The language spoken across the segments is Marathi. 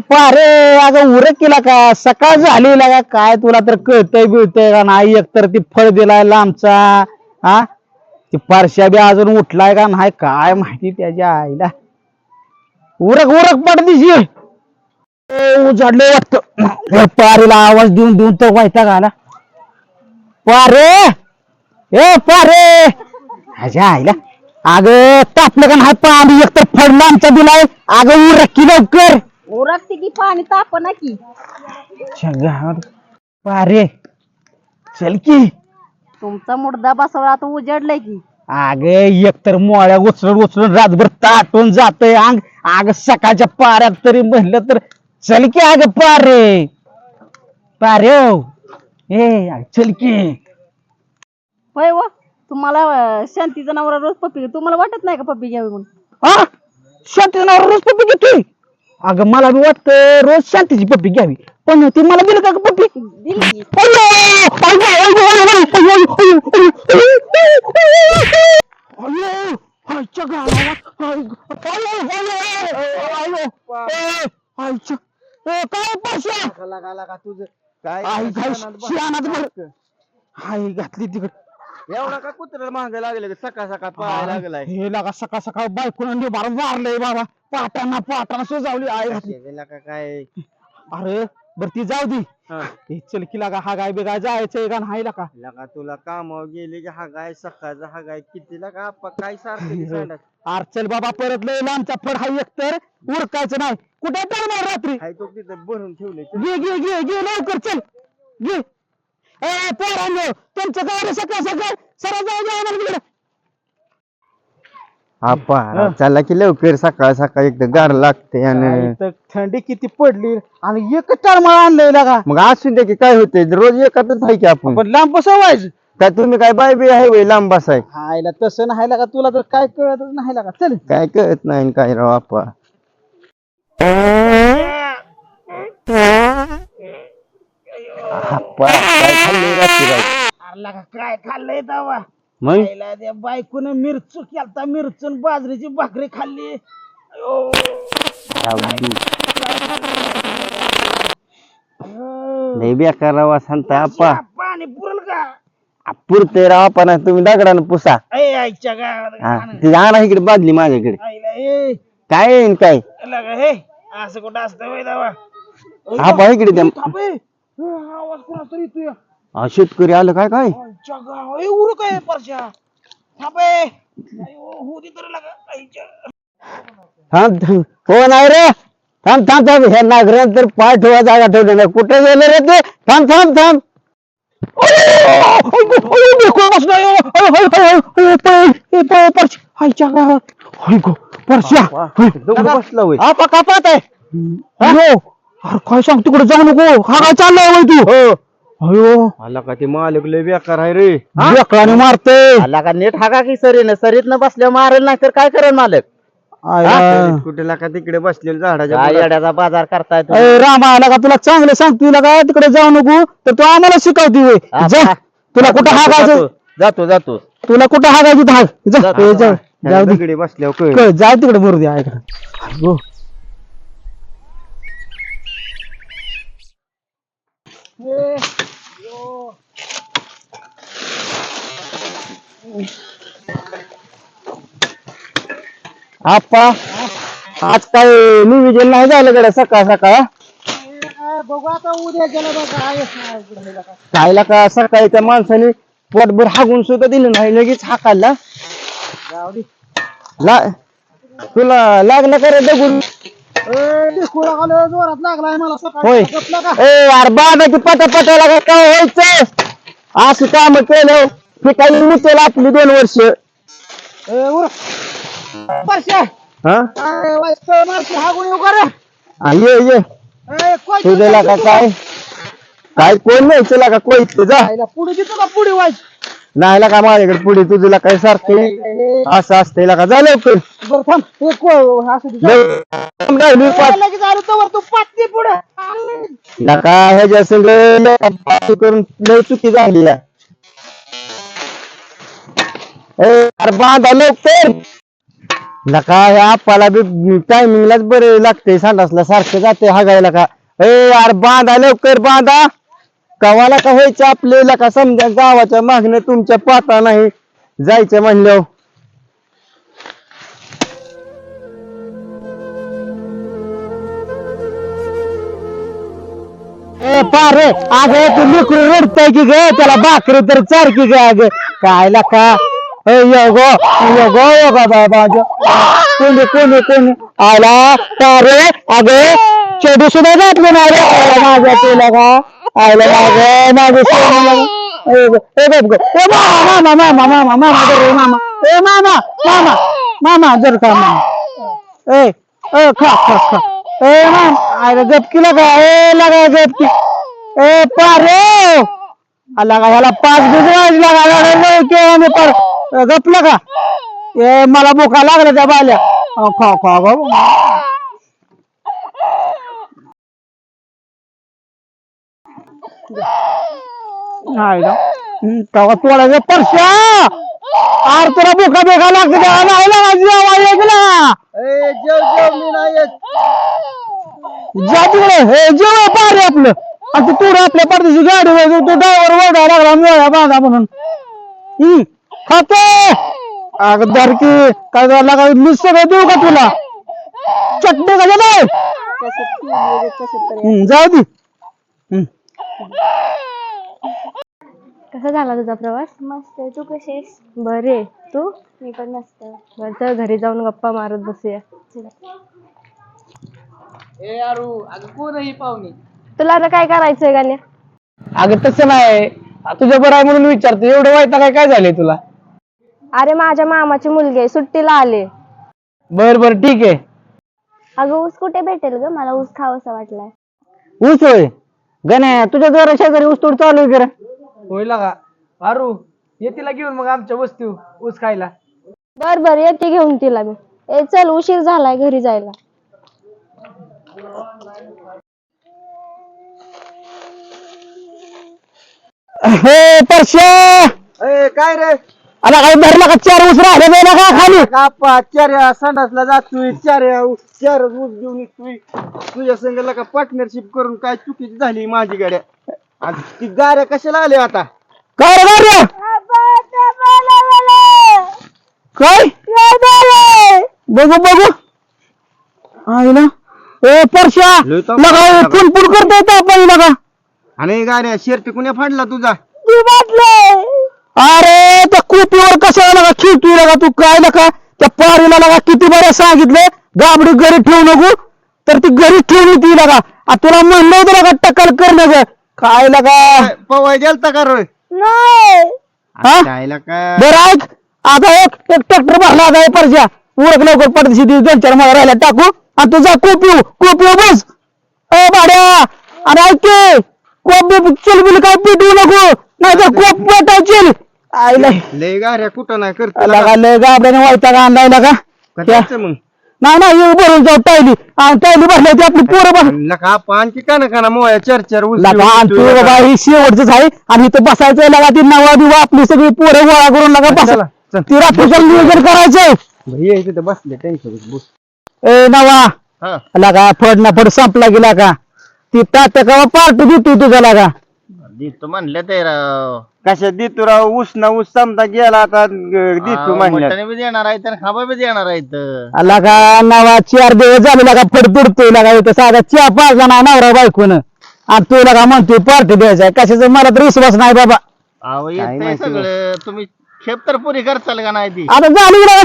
पारे अगं उरक केला का? सकाळ झाली का काय तुला तर कळतंय बिळतंय का नाही? एकतर ती फळ दिलाय लांबचा हा? ती पारशा बी अजून उठलाय का नाही? काय माहिती त्याच्या आईला. उरक उरक पड दिशी उजाडले वाटत. पारेला आवाज देऊन देऊन तो व्हायचा घाला पारे! ए पारे! ह्याच्या आईला. अगं तापलं का नाही पाणी? एकतर फळ लांबचा दिलाय. अगं उरक की लवकर. उरकते की पाणी ताप ना की. गावात पारे चल की. तुमचा मुडदा बसवला आता उजडलाय की. अग एकतर मोळ्या उचलून उचलून रातभर ताटून जातय अंग. अग सकाळच्या पाऱ्यात तरी म्हणलं तर चल की अग पारे. पारे हो. ए अग, चल की. होय व तुम्हाला अं, शांतीचा नवरा रोज पप्पी. तुम्हाला वाटत नाही का पप्पी घ्यावी म्हणून हा शांतीनावर रोज पप्पी घेतोय? अगं मला बी वाटतं रोज शांतीची पप्पी घ्यावी पण ती मला दिली का ग पप्पी दिली की अय्यो! अय्यो! अय्यो! अय्यो! अय्यो! अय्यो! अय्यो! अय्यो! आईच्या गावात अय्यो! अय्यो! अय्यो! अय्यो! ए, आईच्या ए, काय पाशा तुझं काय आई काय शियानात बरं आई घातली तिकड एवढा का कुत्र्याला महाग लागले सकाळ सकाळ पळायला लागलाय? हे लागा सकाळ सकाळ बायकोनं निभार मारलंय बाबा. पाटाना पाटाना सुजावली आई. घातली का काय? अरे बर ती जाऊ दे. हा. हे चल की लागा हा गाय बिगाय जायचंय का नाही लागा? लगा तुला कामावर गेले की हा गाय सकाळचा हा गाय कितीला का आप्पा काय सारखं? अरे चल बाबा परत लय लांबचा फड हा एकतर उरकायचं नाही. कुठे टाकणार रात्री? हाय तो तिथं भरून ठेवले घे घे घे घे लवकर चल. घे. ए पोरांनो तुमचं सकाळ सकाळ. सरा जाऊ मला तिकडे. आप्पा चला की लवकर सकाळ सकाळ एकदम गार लागते आणि इथं थंडी किती पडली? आणि एकच टाळमाळ आणलंय लागा मग असून दे की काय होते रोज एकत्रच आहे की आपण? पण लांब बसवायचं काय तुम्ही काय बाय बी आहे वय लांब बसाय हायला तसं नाही लागा तुला तर काय कळतच नाही लागा चल. काय कळत नाही आणि काय राव आप्पा आप्पा, काय खाल्लंय रात्री राव? अरे लागा काय खाल्लंय तवा? मग? खायला त्या बायकोनं मिरचू केलता मिरचून बाजरीची भाकरी खाल्ली. अयो. लय बेकार राव सांगता आप्पा. पाणी पुरल का? पुरते राव आपण तुम्ही दगडानं पुसा. आईच्या हा, ती आणा इकडे बादली माझ्याकडे. आईला ए. काय येईन काय? लागा हे असं कुठं असतं वय दावा इकडे द्या थांबे आवाज कोणाचा तरी येतोय? हा, शेतकरी आलं काय काय? आईच्या गाव उरु काय परशा थांबे हो दे तर लागा. आईच्या. थांब थांब. हो नाही रे. थांब थांब थांब. हे नागरात तर पाय ठेवा जागा ठेवले नाही. कुठे गेले रे ते? थांब थांब थांब. बसला होय. काय सांग तिकडे जाऊ नको. हा काय चाललाय वय तू? अयो. आला का ते मालक लय बेकार आहे रे. बेकाने मारते आला का नेट हाका की सरीनं? सरीत न बसल्या मारेल नाही तर काय करेल मालक? कुठे का तिकडे बसलेलं झाडाच्या येड्याचा बाजार करताय अरे रामा आला का तुला चांगलं सांग तुला का तिकडे जाऊ नको तर तू आम्हाला शिकवती होय जा. तुला कुठं हागायचं? जातो जातो तुला कुठं हागायची? तर हाग जा. ए, जाऊ दे. तिकडे बसल्यावर कळ. कळ, जाय तिकडे मरू दे ऐका अयो. आप्पा आज काय नियोजन नाही झालं कडे सकाळ सकाळ? बघू आता उद्या गेला बघा खायला का सकाळी त्या माणसाने पोटभर हागून सुद्धा दिलं नाही लगेच हाकायला ला तुला लागलं का रे दगून आलं जोरात लागलाय का? काय व्हायचं? असं काम केलं पिकाली मुतेल आपली दोन वर्ष. हा? आ, ये ये. तुझे लागा काय? काय कोण नाही तुला का कोण जा. पुढे देतो का पुढे वाज? नाही का माझ्याकडे पुढे तुझ्या काय सारखं असं असतं का झालं लवकर. बरं थांब. हे को- असू दे. लव- थांब राहिली पाच. लगेच आलो तोवर. तू पाचते पुढे. नका ह्याच्या संग लय बाजू करून लय चुकी झाली या. ए, अरे बांधा लवकर. लका ह्या आप्पाला बी टायमिंगलाच बरे लागते संडासला सारखं जाते हागायला का? ए यार बांधा लवकर बांधा. कवाला का व्हायचं आपल्याला का समजा गावाच्या मागणं तुमच्या पाता नाही? जायचं म्हणल्यावर. पारे अग तू लेकरू रडतय की ग? त्याला भाकरी तर चार की ग काय लका? ए योगो योगो योगा बाबा जो. कोणी कोणी कोणी? आला? पारे अग. चेडू सुद्धा घातलं ना रे आला माझ्या तुला का आयला माझं माझं सोनं लागा. ए ग- ए गप गप. ए मामा मामा मामा मामा मामा जर रे मामा। ए मामा मामा मामा जर का मामा। ए ए खा खा खा। ए माम आयला गपकी लगा ए लगा गपकी ए पारे। लगा ह्याला पाच दिवस वाज लागा लागा लय केव्हा मी पर? ए, गपलं का ए मला भुका लागला त्या बाल्या अ, खा खा गो आयला हम्म, तवा तोडायचं परश्या. आर तुला भुका बेका लागते तेव्हा नाही लागा जेवा ऐकला जेव जेव मी नाही जा तिकडे. हे जेव्हा पारे आपलं. आणि ते तुडं आपल्या परदेशी गाडी वगैरे तो ड्रायव्हर वरडा लागला मोळ्या बांधा म्हणून. हम्म खाते. अगं की काय झालं का मी सगळं देऊ का तुला? चटणी का नाही? हम्म, जाऊ दे. कसा झाला तुझा प्रवास? मस्त. तू कशी आहेस? बरे. तू? मी पण मस्त. बरं चल घरी जाऊन गप्पा मारत बसूया. तुला आता काय करायचंय गाण्या? अगं तसं नाही. तुझ्या बरं आहे म्हणून विचारतो. एवढं वाईट काय काय झालंय तुला? अरे माझ्या मामाची मुलगी आहे. सुट्टीला आले. बर बर ठीक आहे. अगं ऊस कुठे भेटेल ग? मला ऊस खावासा वाटलाय. ऊस होय? गण्या तुझ्या जरा शेजारी ऊस तोड चालू आहे का रे? होईल का? अरू ये तिला घेऊन मग आमच्या वस्ती ऊस खायला. बर बर येते घेऊन तिला मी. ए चल उशीर झालाय घरी जायला. हे परश्या! ए काय रे? आला काय धरला का चार ऊस राहिले ना का खाली? कापा चार संडासला जातोय चार चार ऊस घेऊन येतोय तुझ्या संघाला का पार्टनरशिप करून काय चुकीची झाली माझी गाड्या. आणि ती गाड्या कशाला आल्या आता? काय रे गाड्या? काय? बघू बघू. आईला ए परश्या लय ताप लगा आला का? पुन पुन करता येतं आपण लगा. आणि गाड्या शर्ट कुण्या फाडला तुझा? अरे त्या कुपीवर कशाला लगा? खिळतोय लगा तू काय लगा? त्या पारीला लगा किती बरं सांगितलं? गाबडी घरी ठेवू नको. तर ती घरी ठेवून ती लगा. आ तुला म्हणलं होतं लगा टक्कल करणं काय लगा? पवाय गेलता का रोय हा? काय बरं ऐक. आता एक एक ट्रॅक्टर भरला आता हे परश्या उरक लवकर पडदेशी ती दोन चार मला राहिल्या टाकू. आणि तुझा कोपिव कोपिव बस. ए भाड्या. अरे ऐक की कोप बी चल बिल काय पिटवू नको. नाही तर कोप पेटायची आईला. लय गाड्या कुठं नाही करतो लगा. लय गाबड्याने मग? नाही नाही येऊ भरून जाऊ टायली आणि टायली भरली ती आपली पोरं लका का का मोया चार चार लगा आणि तू बाबा. ही आहे. आणि इथं बसायचं लगा ती नवा बिवा आपली सगळी पोरं गोळा करून लगा बसा. चला, चल. ती रात्रीचं नियोजन करायचंय. भैया इथे तर बसले टेन्शन बस. ए नवा हा. लगा फड ना फड संपला गेला का ती तात्या का पार्टी देतो तुझा लगा? देतो म्हणलं ते राव. कशा देतो राव? ऊस ना ऊस समजा गेला आता देतो म्हणल्या मटण बी देणार आहेत आणि खाबा बी देणार आहेत. लगा नवा चार दिवस झाले लगा फड तुडतोय लगा इथं साधा चहा पाजला ना नवरा बायकोन. आणि तू लगा म्हणतोय पार्टी द्यायचा कशाचा? मला तर विश्वास नाही बाबा. अहो काय येतंय माहिती सगळं. तुम्ही खेप तर पुरी करचाल का नाही ती? आता झाली लगा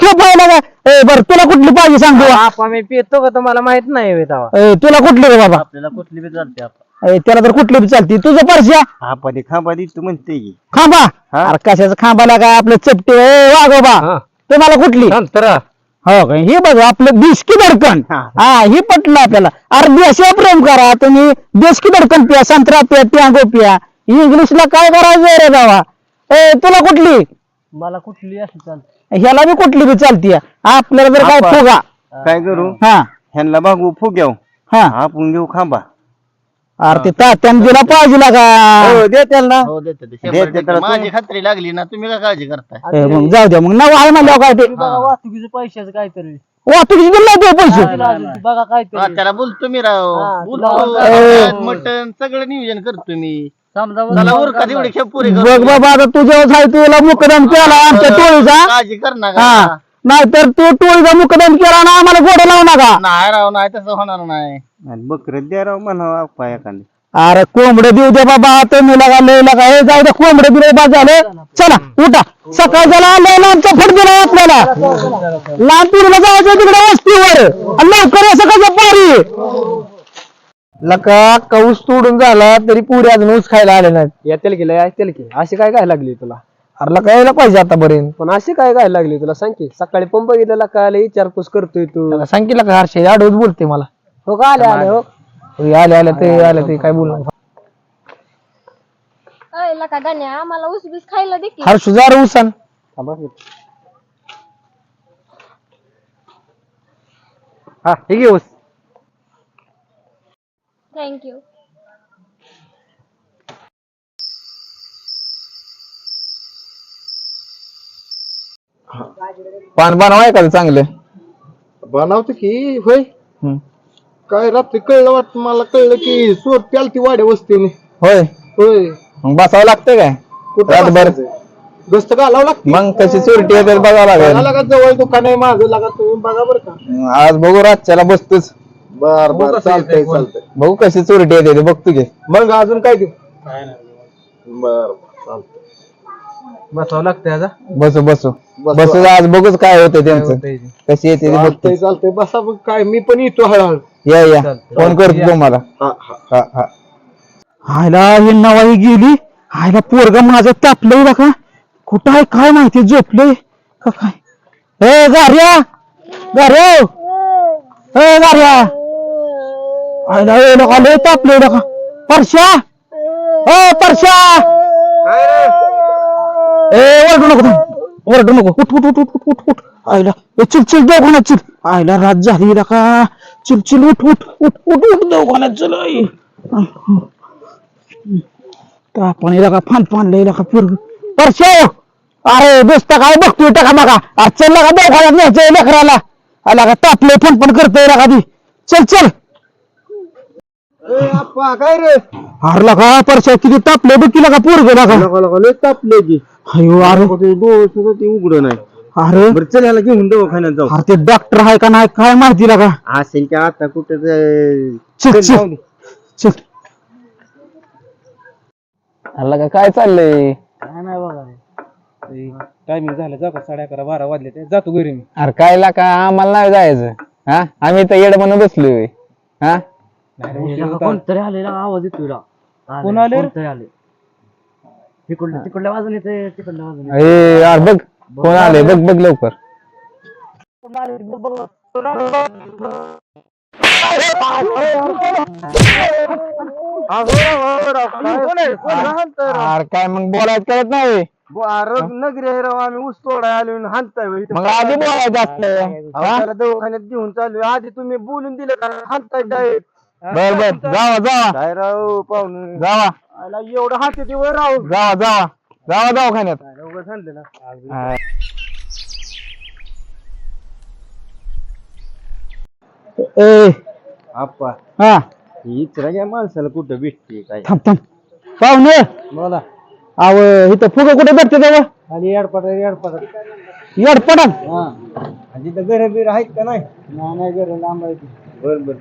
खेप आहे लगा ए बर तुला कुठली पाहिजे सांग? बुवा. आपा मी पितो का? तुम्हाला माहीत नाही होय तेव्हा. ए, तुला कुठली रे बाबा? आपल्याला कुठली बी चालते आता ए, त्याला तर कुठली बी चालती तुझं परश्या हा खांबा देतो म्हणते की. खांबा? हा? अरे कशाचं खांबा लागा आपलं चपटे? ए, वागोबा तुम्हाला कुठली? हो का? हे बघा आपलं बिस्की धडकन. हा. हा हे पटलं आपल्याला. अरे देशावर प्रेम करा. तुम्ही बिस्की धडकन पिया संत्रा पिया टँगो पिया. इंग्लिशला काय करायचं रे बाबा? ए तुला कुठली? मला कुठली अशी चालते. ह्याला बी कुठली बी चालती आपल्याला जर काय आपण- फुगा. काय करू? हा. ह्यांना बघू फुग्याव. हा. आपण घेऊ खांबा. अरे ते तात्याने दिला पाहिजे का? हो देतील ना. हो देते ते. शंभर देते टक्के. तर माझी खात्री लागली ना तुम्ही काय काळजी करताय? ए, मग जाऊ द्या मग नाव आहे म्हणल्यावर काय ते? बघा वाहतुकीचं पैशाचं काहीतरी. वाहतुकीची ते पैसे. तिला अजून बघा हा, काहीतरी त्याला बोलतो मी राव. हा, बोलतो सगळं नियोजन करतो मी समजा त्याला उरका तेवढी खेप पुरी बघ बाबा आता तुझ्यावर आहे तुला मुकदम केला आमच्या टोळीचा. काळजी कर ना हा. का नाहीतर तू टोळीचा मुकदम केला ना आम्हाला गोड लावू नका. नाही राव नाही तसं होणार नाही. बकर द्या राव म्हणावं आप्पा एखादी. अरे कोंबडे देऊ दे बाबा तुम्ही लगा लय लगा हे जाऊ दे कोंबडे दिले बा झालं. चला उठा. सकाळ झाला लय लांबचा फट दिला आपल्याला. पिढीला जायचं तिकडे वस्तीवर. आणि लवकर या सकाळच्या पारी? लका कौस तोडून झाला तरी पुढे अजून ऊस खायला आले नाहीत. येतील की लय येतील की? अशी काय काय लागली तुला? अरे लका यायला पाहिजे आतापर्यंत पण अशी काय काय लागली तुला? सांग की. सकाळी पंप बघितलेला काय आले विचारपूस करतोय तू. लका सांग की हर्षे आडवच बोलते मला. हो का? आले आले हो. हे आले आले ते आले ते काय बोलू अय लका गाण्या आम्हाला ऊस बीस खायला दे की. हर्षू जा रे उसान हा हे घे ऊस. थँक्यू पान बनवाय का चांगलं. बनवतो की होय. हम्म. काय रात्री कळलं वाटत मला कळलं की चोर प्याल ती वाड्या वस्तीने. होय. होय. मग बसावं लागतंय काय? कुठं रातभर. बसायचं? गस्त घालावं लागते. मग कशी चोरटी येतात बघावं लागेल. लागा जवळ दुकान आहे माझं लागा तुम्ही बघा बरं का. आज बघू रातच्याला बसतोच. बर बर चालतंय चालतंय. बघू कशी चोरटी येते ते बघतो की. मग अजून काय देऊ? बर चालतंय. बसावं लागतंय आता. बसू बसू. बसू. आज बघूच काय होतं त्यांचं. कशी येते ते बघतो. चालतंय. चालतंय बसा बघ काय मी पण येतो हळूहळू. या या. फोन करतो तुम्हाला. हा हा. हा हा. ही नवाई गेली. हायला पोरगा माझं तापलंय का कुठं आहे काय माहिती झोपलंय. का काय? ए गार्या! गार्या ए गार्या! हायला ए नका लय तापलंय नका परश्या! ए परश्या! ए ओरडू नको तू. ओरडू नको. उठ उठ उठ उठ उठ उठ. आयला ए चिल चिल दवाखान्यात चिल. आयला रात झाली का. चिल चिल उठ उठ उठ उठ उठ दवाखान्यात चल आई. तापाने का फान फान लय का पूर्व परशे अरे दोस्त काय बघतोय टाका बघा आज चल का दवाखान्यात न्यायचं लेकराला. आला का तापले फन पण करतोय लगा ती. चल चल. काय रे? अरे लगा परशा किती तापले बघ की लगा पोरग लगा लय तापले की. अयो अरे. डोळं सुद्धा ते उघड नाही. अरे. बरं चल याला घेऊन दवाखान्यात जाऊ. अरे ते डॉक्टर आहे का नाही काय माहिती लगा? असेल की आता कुठं चल चल चल आला का काय चाललंय? काय नाही बघा टायमिंग झालं जा का साडे अकरा बारा वाजले ते. जातो घरी मी. अरे काय ला का आम्हाला नाही जायचं. हा? आम्ही तर येड म्हणून बसलोय. हा? कोणतरी आलेला आवाज येतोय कोण आले? आले. तिकडल्या बाजून येते तिकडल्या बाजून. ए यार बघ कोण आले बघ बघ लवकर. अरे काय मग बोलायचं कळत नाही. नगरी आहे राव आम्ही ऊस तोडाय आलो आणि हाणताय बा इथं. मग आधी बोलायचं असतं. हा? त्याला दवाखान्यात घेऊन चालू आधी तुम्ही बोलून दिलं का? हाणताय डायरेक्ट बर बर. जावा जावा. काय राव पाहुणे? जावा. आला एवढं हात वर राव जावा जावा. जावा दवाखान्यात. उगाच हाणलं ना. हा. ए. आप्पा. हा. इचरा या माणसाला कुठं भेटते काय? थांब थांब. पाहुणे. बोला. अव इथं फुग कुठे भेटते तेव्हा आणि येडपाट येडपाट. येडपडा आणि तिथं घर बिर आहेत का नाही? नाही घर लांब आहे बर बर.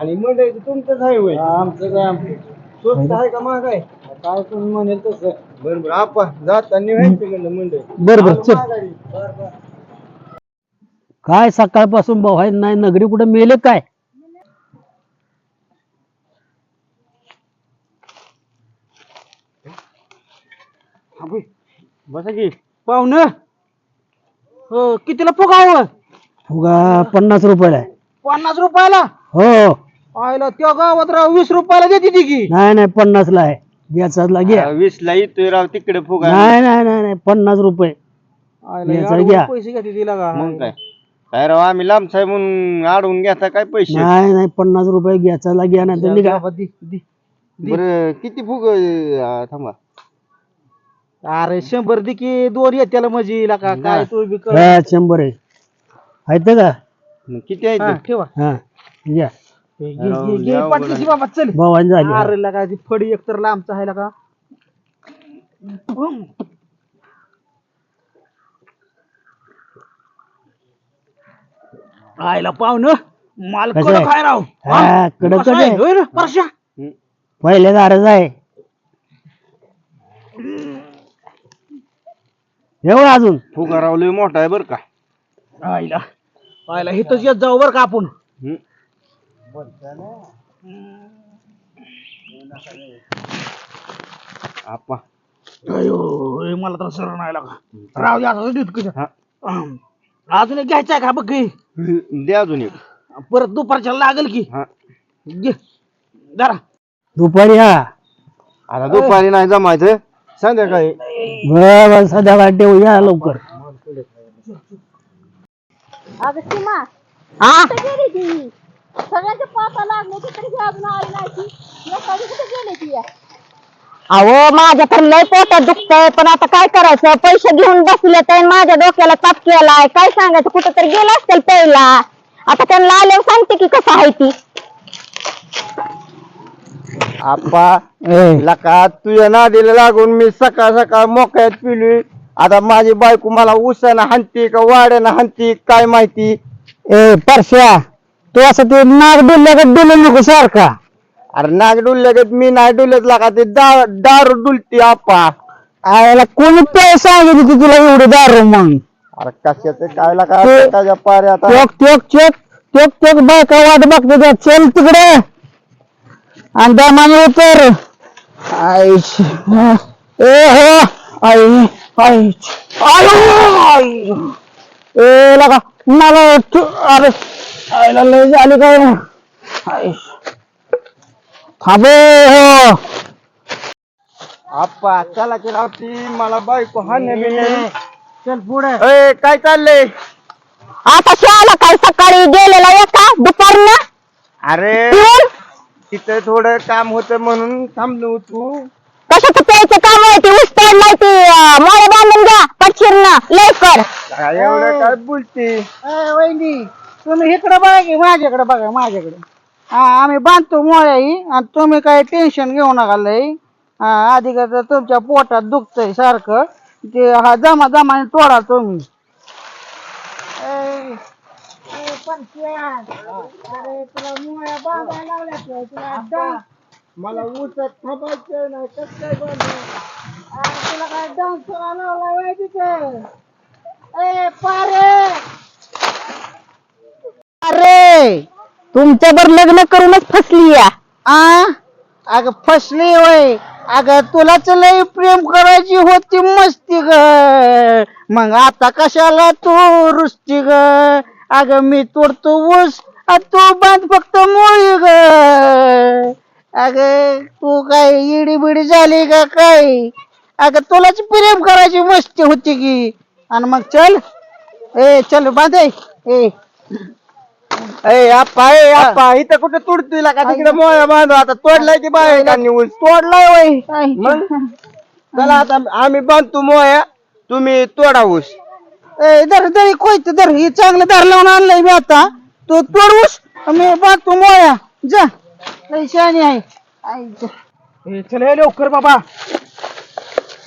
आणि मंडळी तुमचंच आहे होय? आमचं आहे आमचं स्वस्त आहे का महाग आहे? काय तुम्ही म्हणेल तसं. बर बर आप्पा जाताना व्हायचं मंडळी. बर बर चल. काय सकाळपासून भाऊ आहे नाही नगरी कुठे मेले काय? बसा की. पाहुणं? हो कितीला फुगा हवं फुगा पन्नास रुपयाला आहे. पन्नास रुपयाला? हो. आयला त्या गावात राव वीस रुपयाला देते ती की. नाही नाही पन्नासला आहे. घ्याचाला घ्या. वीस ला येतोय राव तिकडे फुगा. नाही नाही नाही नाही पन्नास रुपये. आयला एवढे घ्या. पैसे घेते तिला का? मग काय? काय राव आम्ही लांब साहेब म्हणून अडवून घेता काय पैसे? नाही नाही पन्नास रुपये घ्याचाला घ्या नाही तर निघा. दे, दे. बरं किती फुग अं, थांबा. अरे शंभर दे की दोन येत्याला म्हणजे का काय तू बी कर. हा, शंभर आहे. आहेत का? मग किती आहेत? हा, ठेवा. हा या घे, घे, घे, घे, पाटलीची बाबा चल. भवान झाली. अरे लगा ती फडी एकतर लांबचा आहे लगा आयला पाहुणं माल कसं कडक आहे? आहे राव? हा, कडक कसं आहे? आहे. होय रे, परश्या? पहिल्या दारच आहे. एवढं अजून. फुगा रावलोय मोठा आहे बरं का. आयला. आयला इथंच येत जाऊ बरं का आपण. हम्म. आपा. अयो हे मला तर सरळ नाही लागा राव द्या. हा. अहं. अजून एक घ्यायचा आहे का बघ की? दे अजून एक. परत दुपारच्या लागेल की. हा. घे. जरा दुपारी हा. आता दुपारी नाही जमायचं. संध्याकाळी. बरं संध्याकाळ ठेवू या लवकर. अगं सीमा हा? कुठे गेली ती? सगळ्यांच्या पापा लागले ती तरी ही अजून आली नाही ती नकाळी कुठे गेली ती? या? अहो माझ्या तर लय पोटात दुखतंय पण आता काय करायचं? पैसे घेऊन बसले तर माझ्या डोक्याला ताप केलाय काय सांगायचं? कुठं तरी गेला असेल पहिला. आता त्यांना आल्यावर सांगते की कसं आहे ती. आपा लका तुझ्या नादीला लागून मी सकाळ सकाळ मोकळ्यात पिली आता माझी बायको मला उसानं हाणती का वाड्यानं हाणती? काय माहिती? ए परश्या. तू असं ते नाग डुलल्या का डुलू नको सारखा. अरे नाग डुलल्यागत मी नाही डुलत लागा ते दा- दारू डुलती आपा आयला कोणी पैसे सांगितलं की तुला एवढं दारू मग? अरे कशाचं काय लागा ते- त्याच्या पारे आता? चोक चोक चोक चोक चोक बायका वाट बघते त्या. चल तिकडे. आणि दमाने उतर. आईश. ए हो. आई आई. ए लगा. मला तू- अरे आईला लय झाली काय थांबे हो. आपा चला की रावती मला बायको हाणे चल पुढे. ए काय चाललंय? आता शाळा काय सकाळी गेलेला एका दुपारनं? अरे पिऊन तिथं थोडं काम होतं म्हणून थांबलो तू कशाचं प्यायचं काम आहे? ते ऊस तोडलाय ते मोळे बांधून घ्या पटशीरनं लवकर. काय एवढं काय बोलते? वहिनी. तुम्ही इकडे बघा की माझ्याकडे बघा माझ्याकडे. हा आम्ही बांधतो मोळ्याही आणि तुम्ही काही टेन्शन घेऊ नका लय हा आधी का तर तुमच्या पोटात दुखतंय सारखं. ते हा जमा जमाने तोडा तुम्ही. अरे, तुला मोळ्या बांधायला तुला मला ऊसात थांबायचं नाही कसं काय तुला काय डान्स करायला तिथे? ए पारे! तुमच्या तुमच्यावर लग्न करूनच फसली या. आ? अगं फसली होय. अग तुलाच लय प्रेम करायची होती मस्ती ग. मग आता कशाला तू रुसती ग? अग मी तोडतो ऊस आ तू बांध फक्त मुळी ग. अग तू काय इडी बिडी झाली का काय? अगं तुलाच प्रेम करायची मस्ती होती की. आणि मग चल. ए चल बांधे. ए ए. आप्पा ए आप्पा इथं कुठे का तिकडे मोळ्या बांधू? आता तोडलाय की बाहेर ऊस तोडलाय वय. मग? चला आता आम्ही बांधतो मोळ्या तुम्ही तोडा ऊस. ए धर दरी कोयत धर. हे चांगलं धर लावून आणलंय मी आता. तो तोडूस मी बांधतो मोया. जा. लय शहाणी आहे. ए, चल हे लवकर बाबा.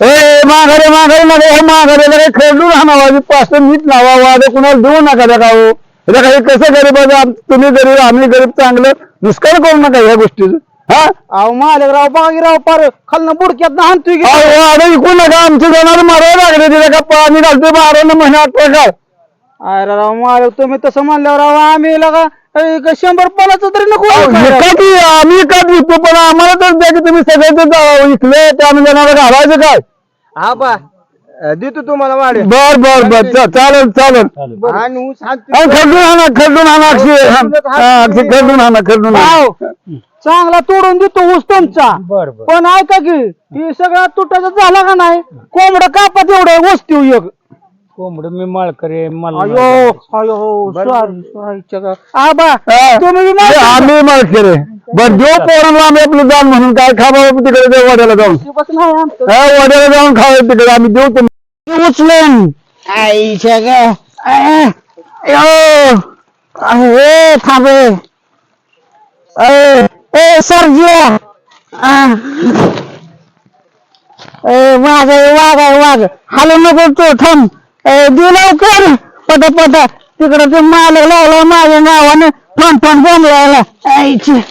ए माघारे माघारे नका हे माघारे जरा खेळून हाणावा पाच नीट लावा वाद कुणाला देऊ नका त्या गाव हे कसं गरीब तुम्ही गरीब आम्ही गरीब चांगलं. नुसकान करू नका ह्या गोष्टीचं हा? अहो मालकराव बागीराव पार खालनं बुडक्यात हाणतोय की? अहो, अरे ऐकू नका. आमचे जनावर मारायला लागले तिथे का पाणी घालते बारा महिन्यात काय अरे राव मालक तुम्ही तसं म्हणल्यावर राव आम्ही लगा ए, का शंभर पालाचं तरी नको विकत आम्ही विकत घेतो पण आम्हाला तर द्या की तुम्ही सगळे ते जा- विकले ते आम्ही जनावर घालायचं काय? हा बा अं, देतो तुम्हाला वाढ. बर बर बर. चा- चालेल चालेल. आणि ऊस आणतो. अहो, खरडून आणा खरडून आणा अक्षय. हा, अक्षय खरडून आणा खरडून आणा भाऊ, चांगला तोडून देतो ऊस तुमचा. पण ऐका की ही सगळा तुटाचा झाला का नाही? कोंबडा कापा तेवढं वस्तू एक. कोंबड मी माळ करे मला अयो अयो आबा हा. तुम्ही बी आम्ही माळ करे बर देऊ पोरांना आम्ही आपलं जाऊन म्हणून काय खा बाबा तिकडे जाऊ वाड्याला जाऊन? हा वाड्याला जाऊन खाऊ तिकडे आम्ही देऊ तुम्ही. उचलून. आईच्या ग हे थांबे. ए ए सरजिया वाघ आहे वाघ आहे वाघ. हॅलो नको तू थांब. ए दे लवकर. पट पट तिकडं ते मालक लावला माझ्या नावानं. फण फण बोंबलायला आईची अयो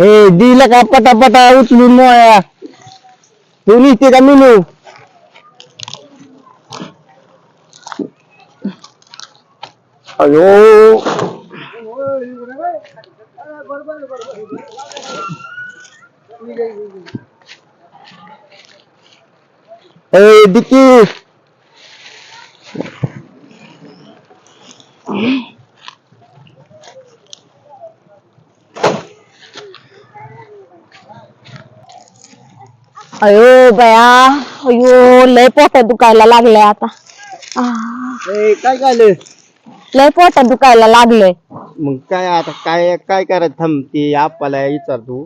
हे दिलं का पटापटा उचलून मोया तू निघते का मिनू अयो ए डिकी अयो बया अयो लय पोटात दुखायला लागलंय आता. ए, काय झालं? लय पोटात दुखायला लागलंय. मग काय आता काय काय करायचं? थांब ती आप्पाला विचार तू.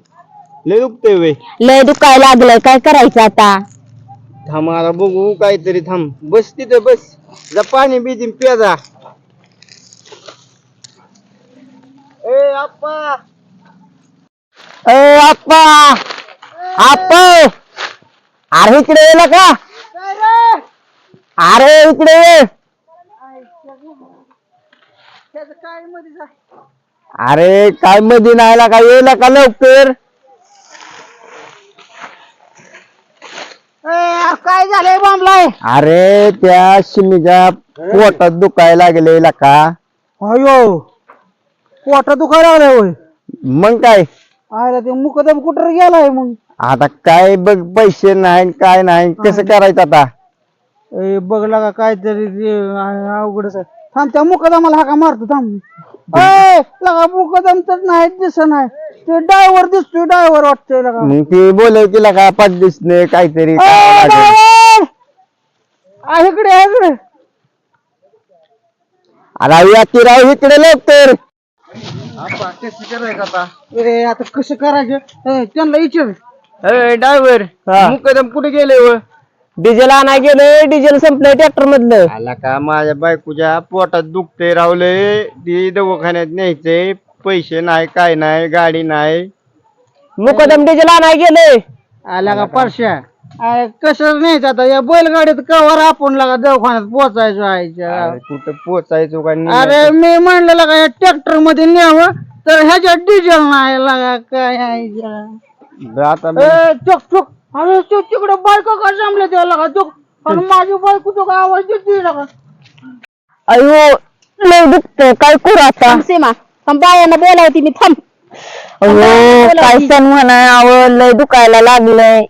लय दुखतोय वे लय दुखायला लागलंय काय करायचं आता? थांब आता बघू काहीतरी थांब. बस तिथं बस. जा पाणी बिजी पिया जा. ए आप्पा. ए आप्पा. आप्पा. अरे इकडे ये का? अरे इकडे ये. अरे काय मध्ये नाही का येला का लवकर? काय झालंय बांबलाय? अरे त्या शिमीच्या पोटात दुखायला लागले का? अयो. पोटा दुखायला लागलाय होय. मग काय? आयला ते मुकदम कुठं गेलाय मग? आता काय बघ पैसे नाही काय नाही कसं करायचं आता? ए बघला का काहीतरी ते आ- अवघडच आहे थांब त्या मुकदमाला हाका मारतो थांब. ए लगा मुकदम तर नाही दिसत नाही. ते डायव्हर दिसतोय डायव्हर वाटतोय लगा. मग ते बोलाय तिला का पाच दिसणे काहीतरी ए, करावं लागेल. driver! आ, इकडे आहे, इकडे. अरे या की राव इकडे लवकर. आप्पा कसं करायचं आता ए आता कसं करायचं? त्यांना विचार. ए ड्रायव्हर मुकदम कुठे गेले व? डिझेल आणा गेलं डिझेल संपलं ट्रॅक्टर मधलं आला का माझ्या बायकोच्या पोटात दुखते रावले ती दवाखान्यात न्यायचे पैसे नाही काय नाही गाडी नाही. मुकदम डिझेल आणा गेले आला का परश्या अरे कसं नाही आता? या बैलगाडीत कवर आपण लगा दवाखान्यात पोचायचो आईच्या अरे कुठं पोचायचो का अरे मी म्हणलं लगा या ट्रॅक्टरमध्ये न्यावं तर ह्याच्यात डिझेल नाही लगा काय आईच्या आता ए चुक चुक. अरे चुक तिकडे बायका का जमले ते लगा? चुक. आणि माझी बायको तो का आवाज देते लगा. अयो लय दुखतंय. काय करू आता? थांब सीमा. थांब बायांना बोलावती मी. थांब. अयो काय सण म्हणाय? अहो लय दुखायला लागलंय.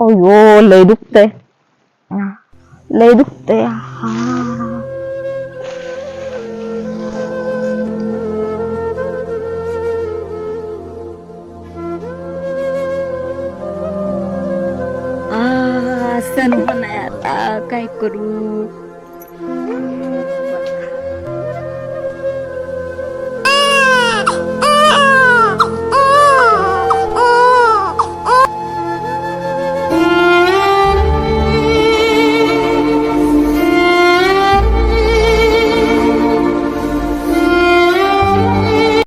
अयो लय दुखतंय. लय दुखतंय. सण म्हणाय आता. काय करू?